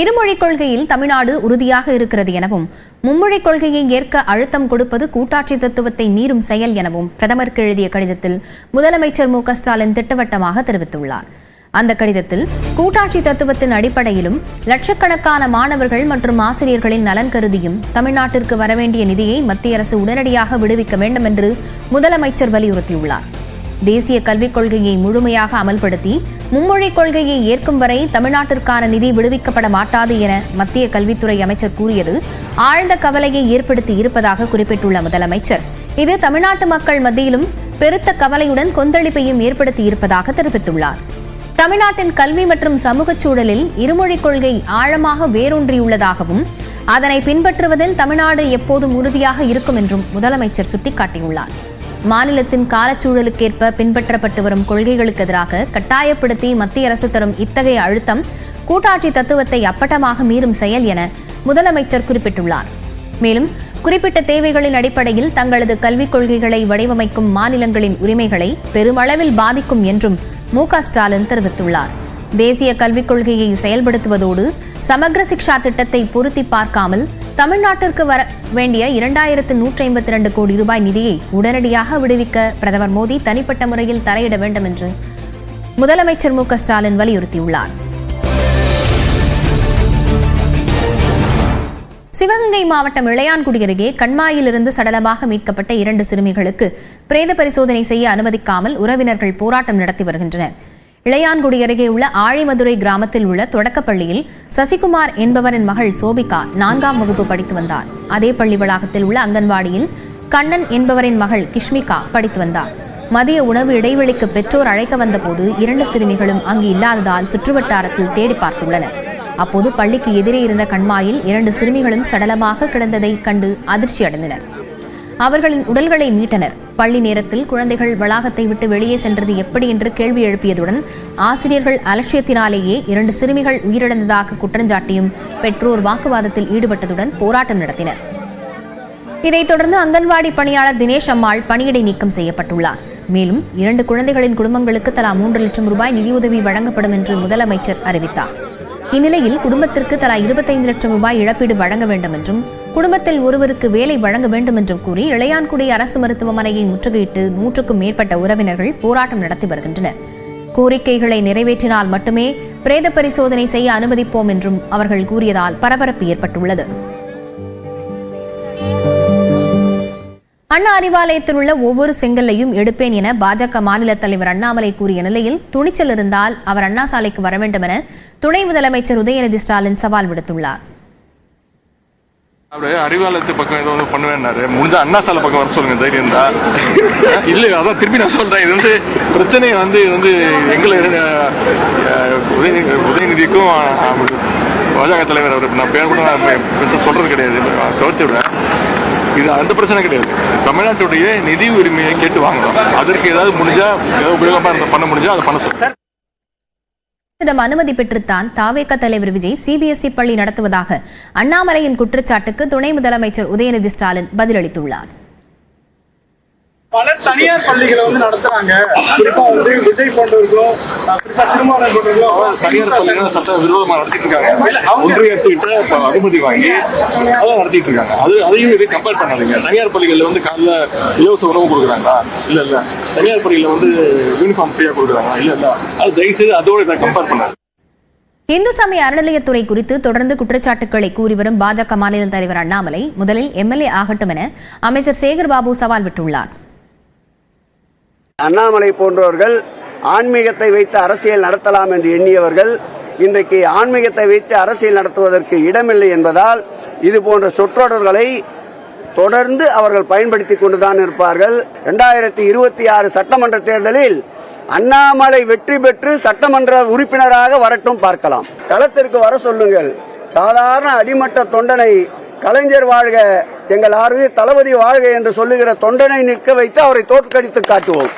இருமொழிக் கொள்கையில் தமிழ்நாடு உறுதியாக இருக்கிறது எனவும் மும்மொழிக் கொள்கையை ஏற்க அழுத்தம் கொடுப்பது கூட்டாட்சி தத்துவத்தை மீறும் செயல் எனவும் பிரதமருக்கு எழுதிய கடிதத்தில் முதலமைச்சர் மு ஸ்டாலின் திட்டவட்டமாக தெரிவித்துள்ளார். அந்த கடிதத்தில் கூட்டாட்சி தத்துவத்தின் அடிப்படையிலும் லட்சக்கணக்கான மாணவர்கள் மற்றும் ஆசிரியர்களின் நலன் கருதியும் தமிழ்நாட்டிற்கு வரவேண்டிய நிதியை மத்திய அரசு உடனடியாக விடுவிக்க வேண்டும் என்று முதலமைச்சர் வலியுறுத்தியுள்ளார். தேசிய கல்விக் கொள்கையை முழுமையாக அமல்படுத்தி மும்மொழிக் கொள்கையை ஏற்கும் வரை தமிழ்நாட்டிற்கான நிதி விடுவிக்கப்பட மாட்டாது என மத்திய கல்வித்துறை அமைச்சர் கூறியது ஆழ்ந்த கவலையை ஏற்படுத்தி இருப்பதாக குறிப்பிட்டுள்ள முதலமைச்சர். இது தமிழ்நாட்டு மக்கள் மத்தியிலும் பெருத்த கவலையுடன் கொந்தளிப்பையும் ஏற்படுத்தி இருப்பதாக தெரிவித்துள்ளார். தமிழ்நாட்டின் கல்வி மற்றும் சமூகச் சூழலில் இருமொழிக் கொள்கை ஆழமாக வேரூன்றியுள்ளதாகவும் அதனை பின்பற்றுவதில் தமிழ்நாடு எப்போதும் உறுதியாக இருக்கும் என்றும் முதலமைச்சர் சுட்டிக்காட்டியுள்ளார். மாநிலத்தின் காலச்சூழலுக்கேற்ப பின்பற்றப்பட்டு வரும் கொள்கைகளுக்கு எதிராக கட்டாயப்படுத்தி மத்திய அரசு தரும் இத்தகைய அழுத்தம் கூட்டாட்சி தத்துவத்தை அப்பட்டமாக மீறும் செயல் என முதலமைச்சர் குறிப்பிட்டுள்ளார். மேலும் குறிப்பிட்ட தேவைகளின் அடிப்படையில் தங்களது கல்விக் கொள்கைகளை வடிவமைக்கும் மாநிலங்களின் உரிமைகளை பெருமளவில் பாதிக்கும் என்றும் மு ஸ்டாலின் தெரிவித்துள்ளார். தேசிய கல்விக் கொள்கையை செயல்படுத்துவதோடு சமக்ர சிக்ஷா திட்டத்தை பொருத்தி பார்க்காமல் தமிழ்நாட்டிற்கு வர வேண்டிய இரண்டாயிரத்து நூற்றி ஐம்பத்தி இரண்டு கோடி ரூபாய் நிதியை உடனடியாக விடுவிக்க பிரதமர் மோடி தனிப்பட்ட முறையில் தலையிட வேண்டும் என்று முதலமைச்சர் மு ஸ்டாலின் வலியுறுத்தியுள்ளார். சிவகங்கை மாவட்டம் இளையான்குடி அருகே கண்மாயிலிருந்து சடலமாக மீட்கப்பட்ட இரண்டு சிறுமிகளுக்கு பிரேத பரிசோதனை செய்ய அனுமதிக்காமல் உறவினர்கள் போராட்டம் நடத்தி வருகின்றனர். இளையான்குடி அருகே உள்ள ஆழிமதுரை கிராமத்தில் உள்ள தொடக்கப்பள்ளியில் சசிகுமார் என்பவரின் மகள் சோபிகா நான்காம் வகுப்பு படித்து வந்தார். அதே பள்ளி வளாகத்தில் உள்ள அங்கன்வாடியில் கண்ணன் என்பவரின் மகள் கிஷ்மிகா படித்து வந்தார். மதிய உணவு இடைவெளிக்கு பெற்றோர் அழைக்க வந்தபோது இரண்டு சிறுமிகளும் அங்கு இல்லாததால் சுற்றுவட்டாரத்தில் தேடி பார்த்துள்ளனர். அப்போது பள்ளிக்கு எதிரே இருந்த கண்மாயில் இரண்டு சிறுமிகளும் சடலமாக கிடந்ததை கண்டு அதிர்ச்சி அடைந்தனர் அவர்களின் உடல்களை மீட்டனர். பள்ளி நேரத்தில் குழந்தைகள் வளாகத்தை விட்டு வெளியே சென்றது எப்படி என்று கேள்வி எழுப்பியதுடன் ஆசிரியர்கள் அலட்சியத்தினாலேயே இரண்டு சிறுமிகள் உயிரிழந்ததாக குற்றஞ்சாட்டியும் பெற்றோர் வாக்குவாதத்தில் ஈடுபட்டதுடன் போராட்டம் நடத்தினர். இதைத் தொடர்ந்து அங்கன்வாடி பணியாளர் தினேஷ் அம்மாள் பணியிடை நீக்கம் செய்யப்பட்டுள்ளார். மேலும் இரண்டு குழந்தைகளின் குடும்பங்களுக்கு தலா மூன்று லட்சம் ரூபாய் நிதியுதவி வழங்கப்படும் என்று முதலமைச்சர் அறிவித்தார். இந்நிலையில் குடும்பத்திற்கு தலா இருபத்தைந்து லட்சம் ரூபாய் இழப்பீடு வழங்க வேண்டும் என்றும் குடும்பத்தில் ஒருவருக்கு வேலை வழங்க வேண்டும் என்றும் கூறி இளையான்குடி அரசு மருத்துவமனையை முற்றுகையிட்டு நூற்றுக்கும் மேற்பட்ட உறவினர்கள் போராட்டம் நடத்தி வருகின்றனர். கோரிக்கைகளை நிறைவேற்றினால் மட்டுமே பிரேத பரிசோதனை செய்ய அனுமதிப்போம் என்றும் அவர்கள் கூறியதால் பரபரப்பு ஏற்பட்டுள்ளது. அண்ணா அறிவாலயத்தில் உள்ள ஒவ்வொரு செங்கல்லையும் எடுப்பேன் என பாஜக மாநில தலைவர் அண்ணாமலை கூறிய நிலையில் துணிச்சல் இருந்தால் அவர் அண்ணா சாலைக்கு வர வேண்டும் என துணை முதலமைச்சர் உதயநிதி ஸ்டாலின் சவால் விடுத்துள்ளார். அவரு அறிவாலயத்து பக்கம் ஏதோ ஒன்று பண்ணுவேன்னாரு. முடிஞ்ச அண்ணா சாலை பக்கம் வர சொல்லுங்க தைரியம் தான் இல்ல அதான் திருப்பி நான் சொல்றேன். இது வந்து பிரச்சனை வந்து இது வந்து எங்களை உதயநிதிக்கும் பாஜக தலைவர் அவர் நான் பேர் கூட நான் பெருசாக சொல்றது கிடையாது. தவிர்த்து விட இது அந்த பிரச்சனை கிடையாது. தமிழ்நாட்டுடைய நிதி உரிமையை கேட்டு வாங்கணும். அதற்கு ஏதாவது முடிஞ்சா ஏதாவது உபயோகமா பண்ண முடிஞ்சா அதை பண்ண சொல்லுங்க. இடம் அனுமதி பெற்றுத்தான் தாவேக தலைவர் விஜய் சிபிஎஸ்இ பள்ளி நடத்துவதாக அண்ணாமலையின் குற்றச்சாட்டுக்கு துணை முதலமைச்சர் உதயநிதி ஸ்டாலின் பதிலளித்துள்ளார். பல தனியார் பள்ளிகளை வந்து நடத்துறாங்க. குறிப்பா வந்து விஜய் போன்றவர்களும் குறிப்பா திருமாவளவன் போன்றவர்களும் தனியார் பள்ளிகள் சட்ட விரோதமா நடத்திட்டு இருக்காங்க ஒன்றிய அரசு கிட்ட அனுமதி வாங்கி அதான் நடத்திட்டு இருக்காங்க. அது அதையும் இதை கம்பேர் பண்ணாதீங்க. தனியார் பள்ளிகள்ல வந்து காலைல இலவச உணவு கொடுக்குறாங்களா? இல்ல இல்ல. தனியார் பள்ளியில வந்து யூனிஃபார்ம் ஃப்ரீயா கொடுக்குறாங்களா? இல்ல இல்ல. அது தயவு செய்து அதோட இதை கம்பேர் பண்ணாது இந்து சமய அறநிலையத்துறை குறித்து தொடர்ந்து குற்றச்சாட்டுக்களை கூறி வரும் பாஜக மாநில தலைவர் அண்ணாமலை முதலில் எம்எல்ஏ ஆகட்டும் என அமைச்சர் சேகர் பாபு சவால் விட்டுள்ளார். அண்ணாமலை போன்றவர்கள் ஆன்மீகத்தை வைத்து அரசியல் நடத்தலாம் என்று எண்ணியவர்கள் இன்றைக்கு ஆன்மீகத்தை வைத்து அரசியல் நடத்துவதற்கு இடமில்லை என்பதால் இது போன்ற சொற்றொடர்களை தொடர்ந்து அவர்கள் பயன்படுத்திக் கொண்டுதான் இருப்பார்கள். இரண்டாயிரத்தி இருபத்தி ஆறு சட்டமன்ற தேர்தலில் அண்ணாமலை வெற்றி பெற்று சட்டமன்ற உறுப்பினராக வரட்டும் பார்க்கலாம். களத்திற்கு வர சொல்லுங்கள். சாதாரண அடிமட்ட தொண்டனை கலைஞர் வாழ்க எங்கள் ஆறு தளபதி வாழ்க என்று சொல்லுகிற தொண்டனை நிற்க வைத்து அவரை தோற்கடித்து காட்டுவோம்.